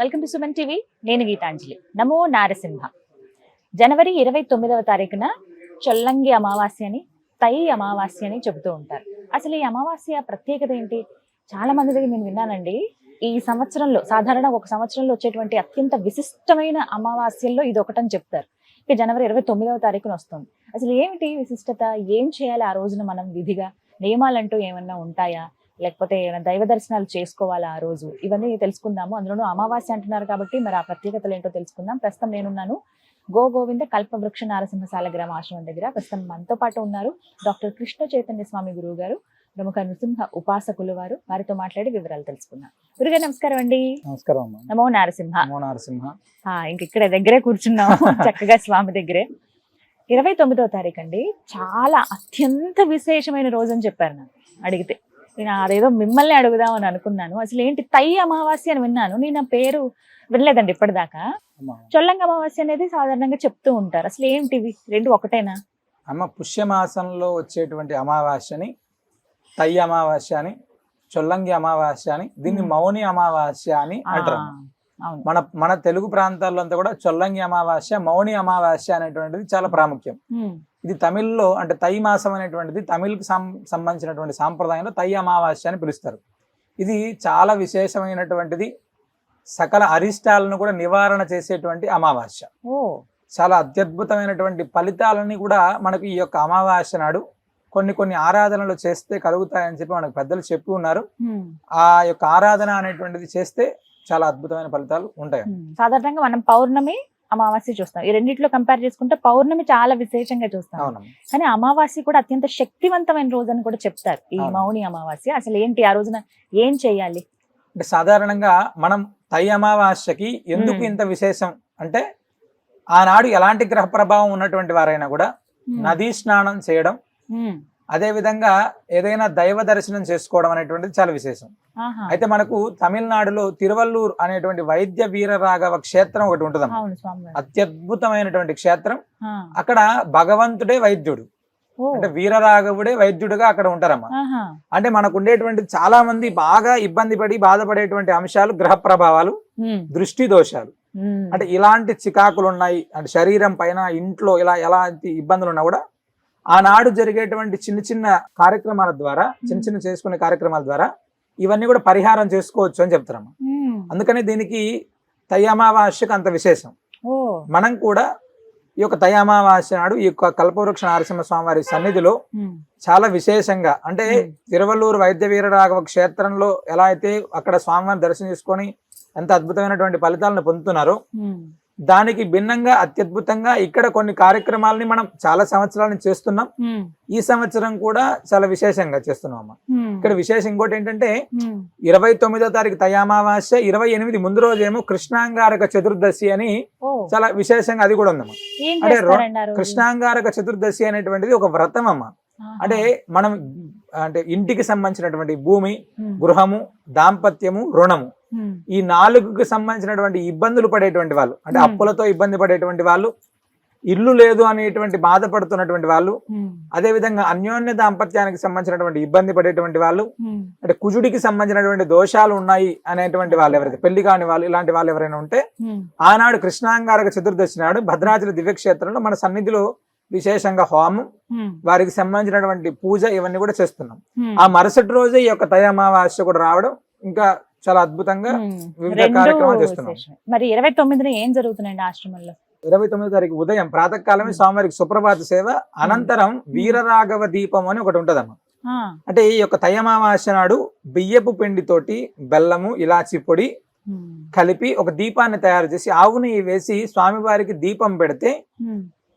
Welcome to Suman TV. నేను గీతాంజలి. నమో నారసింహ. జనవరి ఇరవై తొమ్మిదవ తారీఖున చొల్లంగి అమావాస్య అని తై అమావాస్య అని చెబుతూ ఉంటారు. అసలు ఈ అమావాస్య ప్రత్యేకత ఏంటి? చాలా మంది దగ్గర నేను విన్నానండి ఈ సంవత్సరంలో సాధారణ ఒక సంవత్సరంలో వచ్చేటువంటి అత్యంత విశిష్టమైన అమావాస్యల్లో ఇది ఒకటని చెప్తారు. ఇక జనవరి ఇరవై తొమ్మిదవ తారీఖున వస్తుంది. అసలు ఏమిటి విశిష్టత? ఏం చేయాలి ఆ రోజున మనం విధిగా? నియమాలంటూ ఏమన్నా ఉంటాయా? లేకపోతే ఏమైనా దైవ దర్శనాలు చేసుకోవాలా ఆ రోజు? ఇవన్నీ తెలుసుకుందాము. అందులోనూ అమావాస్య అంటున్నారు కాబట్టి మరి ఆ ప్రత్యేకతలు ఏంటో తెలుసుకుందాం. ప్రస్తుతం నేనున్నాను. గో గోవింద కల్పవృక్ష నారసింహశాల గ్రామ ఆశ్రమం దగ్గర. ప్రస్తుతం మనతో పాటు ఉన్నారు డాక్టర్ కృష్ణ చైతన్య స్వామి గురువు గారు ప్రముఖ నృసింహ ఉపాసకులు వారు. వారితో మాట్లాడి వివరాలు తెలుసుకుందాం. గురుగారు నమస్కారం అండి. నమస్కారం నమో నారసింహ. నమో నరసింహ. ఇంక ఇక్కడ దగ్గరే కూర్చున్నాము. చక్కగా స్వామి దగ్గరే. ఇరవై తొమ్మిదవ తారీఖు అండి చాలా అత్యంత విశేషమైన రోజు అని చెప్పారు నాకు అడిగితే. నేను అదేదో మిమ్మల్ని అడుగుదామని అనుకున్నాను. అసలు ఏంటి తై అమావాస్య అని విన్నాను. నేను ఆ పేరు వినలేదండి ఇప్పటిదాకా. చొల్లంగ అమావాస్య అనేది సాధారణంగా చెప్తూ ఉంటారు. అసలు ఏంటివి? రెండు ఒకటేనా? అమ్మ పుష్యమాసంలో వచ్చేటువంటి అమావాస్యని తై అమావాస్య అని చొల్లంగి అమావాస్య అని దీన్ని. మౌని అమావాస్య అని అంటారు మన మన తెలుగు ప్రాంతాల్లో అంతా కూడా చొల్లంగి అమావాస్య మౌని అమావాస్య అనేటువంటిది చాలా ప్రాముఖ్యం. ఇది తమిళ్ళో అంటే తై మాసం అనేటువంటిది తమిళ్కి సంబంధించినటువంటి సాంప్రదాయంలో తై అమావాస్య అని పిలుస్తారు. ఇది చాలా విశేషమైనటువంటిది. సకల అరిష్టాలను కూడా నివారణ చేసేటువంటి అమావాస్య. ఓ. చాలా అత్యద్భుతమైనటువంటి ఫలితాలని కూడా మనకు ఈ యొక్క అమావాస్య నాడు కొన్ని కొన్ని ఆరాధనలు చేస్తే కలుగుతాయని చెప్పి మనకు పెద్దలు చెప్పి ఉన్నారు. ఆ యొక్క ఆరాధన అనేటువంటిది చేస్తే చాలా అద్భుతమైన ఫలితాలు ఉంటాయి. సాధారణంగా మనం పౌర్ణమి అమావాస్య చూస్తాం. ఈ రెండిట్లో కంపేర్ చేసుకుంటే పౌర్ణమి చాలా విశేషంగా చూస్తాం. కానీ అమావాస్య కూడా అత్యంత శక్తివంతమైన రోజు అని కూడా చెప్తారు. ఈ. మౌని అమావాస్య. అసలు ఏంటి? ఆ రోజున ఏం చేయాలి? అంటే సాధారణంగా మనం తై అమావాస్యకి ఎందుకు. ఇంత విశేషం? అంటే ఆనాడు ఎలాంటి గ్రహ ప్రభావం ఉన్నటువంటి వారైనా కూడా నదీ స్నానం చేయడం అదే విధంగా ఏదైనా దైవ దర్శనం చేసుకోవడం అనేటువంటిది చాలా విశేషం. అయితే మనకు తమిళనాడులో తిరువల్లూరు అనేటువంటి వైద్య వీర రాఘవ క్షేత్రం ఒకటి వారు. అత్యద్భుతమైనటువంటి క్షేత్రం. అక్కడ భగవంతుడే వైద్యుడు. అంటే వీరరాఘవుడే వైద్యుడుగా అక్కడ ఉంటారమ్మా. అంటే మనకు ఉండేటువంటి చాలా మంది బాగా ఇబ్బంది పడి బాధపడేటువంటి అంశాలు గ్రహ ప్రభావాలు దృష్టి దోషాలు. అంటే ఇలాంటి చికాకులు ఉన్నాయి అంటే శరీరం పైన ఇంట్లో ఇలా ఎలాంటి ఇబ్బందులు ఉన్నా కూడా ఆనాడు జరిగేటువంటి చిన్న చిన్న కార్యక్రమాల ద్వారా చిన్న చిన్న చేసుకునే కార్యక్రమాల ద్వారా ఇవన్నీ కూడా పరిహారం చేసుకోవచ్చు అని చెప్తారమ్మా అందుకని దీనికి తయ్యమావాస్యకు అంత విశేషం. మనం కూడా ఈ యొక్క తయామావాస్య నాడు ఈ యొక్క కల్పవృక్ష నరసింహ స్వామి వారి సన్నిధిలో చాలా విశేషంగా అంటే. తిరువల్లూరు వైద్య వీరరాఘవ క్షేత్రంలో ఎలా అయితే అక్కడ స్వామివారిని దర్శనం చేసుకొని ఎంత అద్భుతమైనటువంటి ఫలితాలను పొందుతున్నారో దానికి భిన్నంగా అత్యద్భుతంగా ఇక్కడ కొన్ని కార్యక్రమాలని మనం చాలా సంవత్సరాల చేస్తున్నాం. ఈ సంవత్సరం కూడా చాలా విశేషంగా చేస్తున్నాం అమ్మ. ఇక్కడ విశేషం ఇంకోటి ఏంటంటే ఇరవై తొమ్మిదో తారీఖు తయామావాస్య ఇరవై ఎనిమిది ముందు రోజేమో కృష్ణాంగారక చతుర్దశి అని చాలా విశేషంగా అది కూడా ఉందమ్మా. అంటే? కృష్ణాంగారక చతుర్దశి అనేటువంటిది ఒక వ్రతం అమ్మ. అంటే మనం అంటే ఇంటికి సంబంధించినటువంటి భూమి ఉమ్, గృహము దాంపత్యము రుణము. ఉమ్, ఈ నాలుగుకి సంబంధించినటువంటి ఇబ్బందులు పడేటువంటి వాళ్ళు అంటే Hmm. అప్పులతో ఇబ్బంది పడేటువంటి వాళ్ళు ఇల్లు లేదు అనేటువంటి బాధపడుతున్నటువంటి వాళ్ళు అదే విధంగా అన్యోన్య దాంపత్యానికి సంబంధించినటువంటి ఇబ్బంది పడేటువంటి వాళ్ళు అంటే కుజుడికి సంబంధించినటువంటి దోషాలు ఉన్నాయి అనేటువంటి వాళ్ళు ఎవరైతే పెళ్ళి కాని వాళ్ళు ఇలాంటి వాళ్ళు ఎవరైనా ఉంటే ఆనాడు కృష్ణాంగారక చతుర్దశి నాడు భద్రాచల దివ్యక్షేత్రంలో మన సన్నిధిలో విశేషంగా హోమం వారికి సంబంధించినటువంటి పూజ ఇవన్నీ కూడా చేస్తున్నాం. ఆ మరుసటి రోజే ఈ యొక్క తయమావాస్య కూడా రావడం ఇంకా చాలా అద్భుతంగా వివిధ కార్యక్రమాలు చేస్తున్నాం. మరి ఇరవై తొమ్మిదిన ఏం జరుగుతుందండి ఆశ్రమంలో? ఇరవై తొమ్మిదో తారీఖు ఉదయం ప్రాతకాలమే స్వామివారికి సుప్రభాత సేవ అనంతరం వీరరాఘవ దీపం అని ఒకటి ఉంటదమ్మా. అంటే ఈ యొక్క తయమావాస్య నాడు బియ్యపు పిండితోటి బెల్లము ఇలాచి పొడి కలిపి ఒక దీపాన్ని తయారు చేసి ఆవు నెయ్యి వేసి స్వామివారికి దీపం పెడితే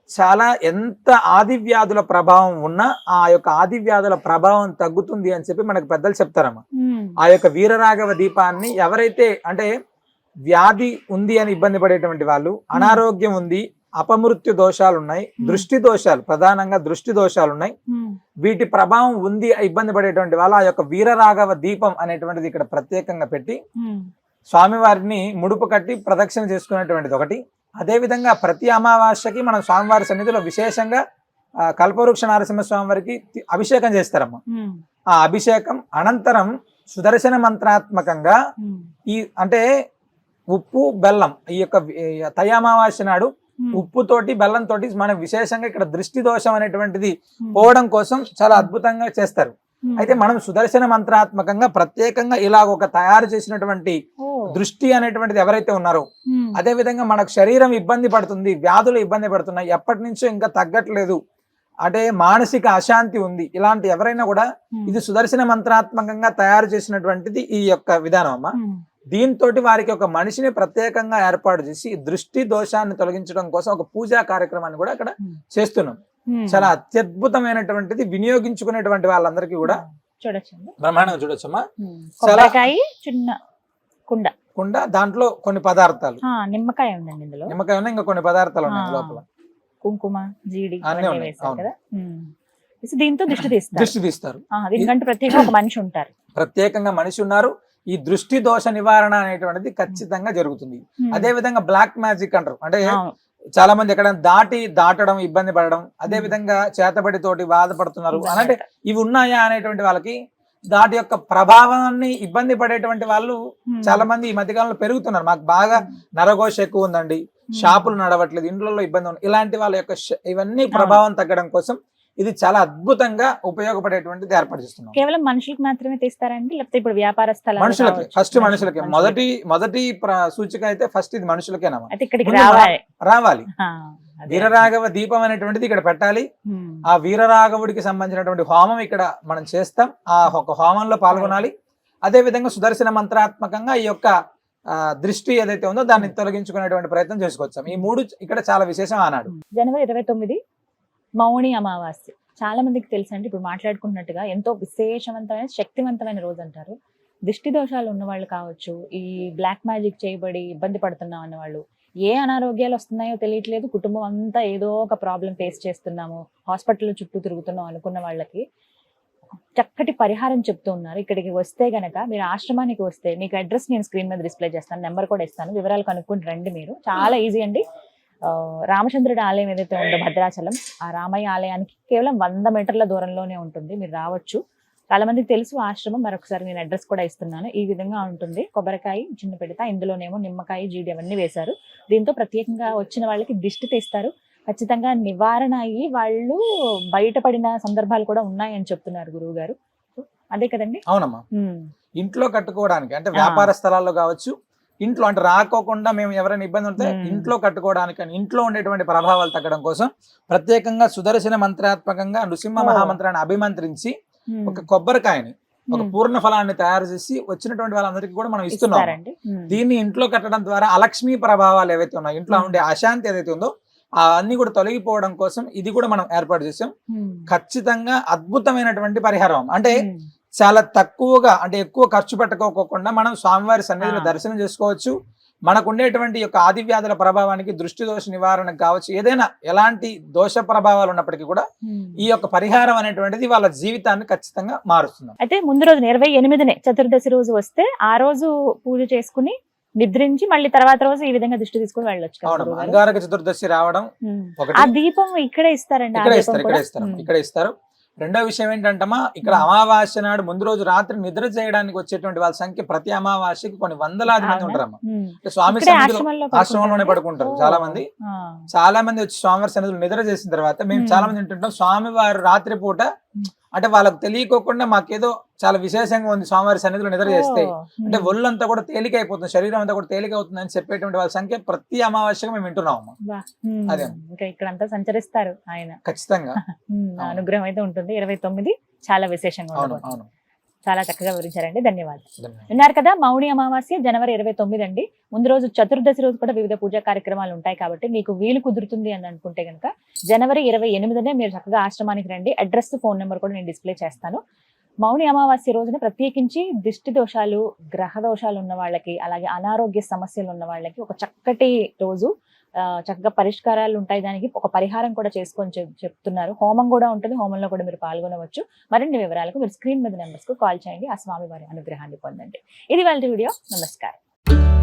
చాలా ఎంత ఆది వ్యాధుల ప్రభావం ఉన్నా ఆ యొక్క ఆది వ్యాధుల ప్రభావం తగ్గుతుంది అని చెప్పి మనకు పెద్దలు చెప్తారమ్మా. ఆ యొక్క వీరరాఘవ దీపాన్ని ఎవరైతే అంటే వ్యాధి ఉంది అని ఇబ్బంది పడేటువంటి వాళ్ళు అనారోగ్యం ఉంది అపమృత్యు దోషాలు ఉన్నాయి దృష్టి దోషాలు ప్రధానంగా దృష్టి దోషాలు ఉన్నాయి వీటి ప్రభావం ఉంది ఇబ్బంది పడేటువంటి వాళ్ళు ఆ యొక్క వీరరాఘవ దీపం అనేటువంటిది ఇక్కడ ప్రత్యేకంగా పెట్టి స్వామివారిని ముడుపు కట్టి ప్రదక్షిణ చేసుకునేటువంటిది ఒకటి. అదే విధంగా ప్రతి అమావాస్యకి మనం స్వామివారి సన్నిధిలో విశేషంగా కల్పవృక్ష నరసింహ స్వామి వారికి అభిషేకం చేస్తారమ్మా. ఆ అభిషేకం అనంతరం సుదర్శన మంత్రాత్మకంగా ఈ అంటే ఉప్పు బెల్లం ఈ యొక్క ఈ తై అమావాస్య నాడు ఉప్పుతోటి బెల్లంతోటి మనం విశేషంగా ఇక్కడ దృష్టి దోషం అనేటువంటిది పోవడం కోసం చాలా అద్భుతంగా చేస్తారు. అయితే మనం సుదర్శన మంత్రాత్మకంగా ప్రత్యేకంగా ఇలా ఒక తయారు చేసినటువంటి దృష్టి అనేటువంటిది ఎవరైతే ఉన్నారో ఉమ్, అదే విధంగా మనకు శరీరం ఇబ్బంది పడుతుంది వ్యాధులు ఇబ్బంది పడుతున్నాయి ఎప్పటి నుంచో ఇంకా తగ్గట్లేదు. అంటే మానసిక అశాంతి ఉంది. ఇలాంటి ఎవరైనా కూడా ఉమ్, ఇది సుదర్శన మంత్రాత్మకంగా తయారు చేసినటువంటిది ఈ యొక్క విధానం అమ్మా. దీంతో వారికి ఒక మనిషిని ప్రత్యేకంగా ఏర్పాటు చేసి దృష్టి దోషాన్ని తొలగించడం కోసం ఒక పూజా కార్యక్రమాన్ని కూడా అక్కడ. చేస్తున్నాం. చాలా అత్యద్భుతమైనటువంటిది వినియోగించుకునేటువంటి వాళ్ళందరికీ కూడా చూడొచ్చండి. బ్రహ్మాండంగా చూడొచ్చమ్మా. చాలా- చిన్న కుండ. కుండా దాంట్లో కొన్ని పదార్థాలు. ఆ, నిమ్మకాయ ఉందండి ఇందులో. నిమ్మకాయ ఉన్నాయి ఇంకా కొన్ని పదార్థాలు ఉన్నాయి. లోపల. కుంకుమ జీడి అన్నీ ఉన్నాయి. కదా. దీంతో దృష్టి తీస్తారు. దృష్టి తీస్తారు. ఆ, దీనికంటే ప్రత్యేక ఒక మనిషి ఉంటారు. ప్రత్యేకంగా మనిషి ఉన్నారు. ఈ దృష్టి దోష నివారణ అనేటువంటిది ఖచ్చితంగా జరుగుతుంది. అదే విధంగా బ్లాక్ మ్యాజిక్ అంటారు. అంటే. చాలా మంది ఎక్కడ దాటి దాటడం ఇబ్బంది పడడం అదే విధంగా చేతబడి తోటి బాధపడుతున్నారు పడతారు. ఇవి ఉన్నాయా అనేటువంటి వాళ్ళకి దాటి యొక్క ప్రభావాన్ని ఇబ్బంది పడేటువంటి వాళ్ళు. చాలా మంది ఈ మధ్యకాలంలో పెరుగుతున్నారు. మాకు బాగా నరఘోష ఎక్కువ ఉందండి. షాపులు నడవట్లేదు ఇంట్లో ఇబ్బంది ఉంది ఇలాంటి వాళ్ళ యొక్క ఇవన్నీ ప్రభావం తగ్గడం కోసం ఇది చాలా అద్భుతంగా ఉపయోగపడేటువంటిది ఏర్పాటు చేస్తున్నాం. కేవలం మనుషులకు మాత్రమే తీస్తారండి? లేకపోతే ఇప్పుడు వ్యాపార స్థలాలు మనుషులకి. ఫస్ట్ మనుషులకి. మొదటి మొదటి సూచిక అయితే ఫస్ట్ ఇది మనుషులకేనమ్మా అయితే ఇక్కడికి రావాలి. వీరరాఘవ దీపం అనేటువంటిది ఇక్కడ పెట్టాలి. ఆ వీరరాఘవుడికి సంబంధించినటువంటి హోమం ఇక్కడ మనం చేస్తాం. ఆ ఒక హోమంలో పాల్గొనాలి. అదే విధంగా సుదర్శన మంత్రాత్మకంగా ఈ యొక్క దృష్టి ఏదైతే ఉందో దాన్ని తొలగించుకునేటువంటి ప్రయత్నం చేసుకోవచ్చాం. ఈ మూడు ఇక్కడ చాలా విశేషం ఆనాడు. జనవరి ఇరవై తొమ్మిది మౌని అమావాస్య. చాలా మందికి తెలుసు ఇప్పుడు మాట్లాడుకున్నట్టుగా ఎంతో విశేషవంతమైన శక్తివంతమైన రోజు అంటారు. దిష్టి దోషాలు ఉన్న వాళ్ళు కావచ్చు ఈ బ్లాక్ మ్యాజిక్ చేయబడి ఇబ్బంది పడుతున్నాం అన్న వాళ్ళు ఏ అనారోగ్యాలు వస్తున్నాయో తెలియట్లేదు. కుటుంబం అంతా ఏదో ఒక ప్రాబ్లం ఫేస్ చేస్తున్నాము హాస్పిటల్ చుట్టూ తిరుగుతున్నాం అనుకున్న వాళ్ళకి చక్కటి పరిహారం చెప్తూ ఉన్నారు. ఇక్కడికి వస్తే గనక మీరు ఆశ్రమానికి వస్తే మీకు అడ్రస్ నేను స్క్రీన్ మీద డిస్ప్లే చేస్తాను నెంబర్ కూడా ఇస్తాను. వివరాలు కనుక్కొని రండి మీరు. చాలా ఈజీ అండి. రామచంద్రుడి ఆలయం ఏదైతే ఉందో భద్రాచలం ఆ రామయ్య ఆలయానికి కేవలం వంద మీటర్ల దూరంలోనే ఉంటుంది. మీరు రావచ్చు. చాలా మందికి తెలుసు ఆశ్రమం. మరొకసారి నేను అడ్రస్ కూడా ఇస్తున్నాను. ఈ విధంగా ఉంటుంది. కొబ్బరికాయ చిన్న పెడతా ఇందులోనేమో నిమ్మకాయ జీడి అవన్నీ వేశారు. దీంతో ప్రత్యేకంగా వచ్చిన వాళ్ళకి దిష్టి తీస్తారు. ఖచ్చితంగా నివారణ అయ్యి వాళ్ళు బయటపడిన సందర్భాలు కూడా ఉన్నాయని చెప్తున్నారు గురువు గారు అదే కదండి? అవునమ్మా. ఇంట్లో కట్టుకోవడానికి అంటే. వ్యాపార స్థలాల్లో కావచ్చు ఇంట్లో అంటే రాకోకుండా మేము ఎవరైనా ఇబ్బంది ఉంటే. ఇంట్లో కట్టుకోవడానికి ఇంట్లో ఉండేటువంటి ప్రభావాలు తగ్గడం కోసం ప్రత్యేకంగా సుదర్శన మంత్రాత్మకంగా నృసింహ. మహామంత్రాన్ని అభిమంత్రించి ఒక కొబ్బరికాయని ఒక పూర్ణ ఫలాన్ని తయారు చేసి వచ్చినటువంటి వాళ్ళందరికీ కూడా మనం ఇస్తున్నాం. దీన్ని ఇంట్లో కట్టడం ద్వారా అలక్ష్మీ ప్రభావాలు ఏవైతే ఉన్నాయో ఇంట్లో. ఉండే అశాంతి ఏదైతే ఉందో ఆ అన్ని కూడా తొలగిపోవడం కోసం ఇది కూడా మనం ఏర్పాటు చేసాం. ఖచ్చితంగా అద్భుతమైనటువంటి పరిహారం. అంటే చాలా తక్కువగా అంటే ఎక్కువ ఖర్చు పెట్టకోకుండా మనం స్వామివారి సన్నిధిలో. దర్శనం చేసుకోవచ్చు మనకు ఉండేటువంటి యొక్క ఆది వ్యాధుల ప్రభావానికి దృష్టి దోష నివారణకు కావచ్చు ఏదైనా ఎలాంటి దోష ప్రభావాలు ఉన్నప్పటికీ కూడా. ఈ యొక్క పరిహారం అనేటువంటిది వాళ్ళ జీవితాన్ని ఖచ్చితంగా మారుస్తుంది అయితే ముందు రోజు ఇరవై ఎనిమిదినే చతుర్దశి రోజు వస్తే ఆ రోజు పూజ చేసుకుని నిద్రించి మళ్ళీ తర్వాత రోజు ఈ విధంగా దృష్టి తీసుకుని వెళ్ళొచ్చు? అంగారక చతుర్దశి రావడం ఆ దీపం ఇక్కడే ఇస్తారండి ఇక్కడ ఇస్తారు ఇక్కడ కూడా? ఇస్తారు. ఇక్కడ ఇస్తారు రెండో విషయం ఏంటంటమ్మా ఇక్కడ. అమావాస్య నాడు ముందు రోజు రాత్రి నిద్ర చేయడానికి వచ్చేటువంటి వాళ్ళ సంఖ్య ప్రతి అమావాస్యకి కొన్ని వందలాది మంది? ఉంటారమ్మా. అంటే స్వామి సన్నిధిలో ఆశ్రమంలోనే పడుకుంటారా? చాలా మంది. చాలా మంది వచ్చి స్వామివారి సన్నిధిలో నిద్ర చేసిన తర్వాత మేము. చాలా మంది వింటుంటాం స్వామివారు రాత్రి పూట. అంటే వాళ్ళకి తెలియకోకుండా మాకేదో చాలా విశేషంగా ఉంది స్వామివారి సన్నిధిలో నిద్ర చేస్తే. అంటే. ఒళ్ళంతా కూడా తేలిక అయిపోతుంది శరీరం అంతా కూడా తేలిక అవుతుంది అని చెప్పేటువంటి వాళ్ళ సంఖ్య ప్రతి అమావాస్యగా మేము వింటున్నాం అమ్మా. వా. ఉమ్. అదే. ఇంకా ఇక్కడంతా సంచరిస్తారు ఆయన ఖచ్చితంగా. అనుగ్రహం అయితే ఉంటుంది ఇరవై తొమ్మిది చాలా విశేషంగా అవును చాలా చక్కగా వివరించారండి. ధన్యవాదాలు. విన్నారు కదా మౌని అమావాస్య జనవరి ఇరవై తొమ్మిది అండి. ముందు రోజు చతుర్దశి రోజు కూడా వివిధ పూజా కార్యక్రమాలు ఉంటాయి కాబట్టి మీకు వీలు కుదురుతుంది అని అనుకుంటే కనుక జనవరి ఇరవై ఎనిమిదినే మీరు చక్కగా ఆశ్రమానికి రండి. అడ్రస్ ఫోన్ నెంబర్ కూడా నేను డిస్ప్లే చేస్తాను. మౌని అమావాస్య రోజున ప్రత్యేకించి దిష్టి దోషాలు గ్రహ దోషాలు ఉన్న వాళ్ళకి అలాగే అనారోగ్య సమస్యలు ఉన్న వాళ్ళకి ఒక చక్కటి రోజు చక్కగా పరిష్కారాలు ఉంటాయి దానికి. ఒక పరిహారం కూడా చేసుకొని చెప్- చెప్తున్నారు. హోమం కూడా ఉంటుంది. హోమంలో కూడా మీరు పాల్గొనవచ్చు. మరిన్ని వివరాలకు మీరు స్క్రీన్ మీద నెంబర్స్కు కాల్ చేయండి. ఆ స్వామి వారి అనుగ్రహాన్ని పొందండి. ఇది వాళ్ళ వీడియో. నమస్కారం.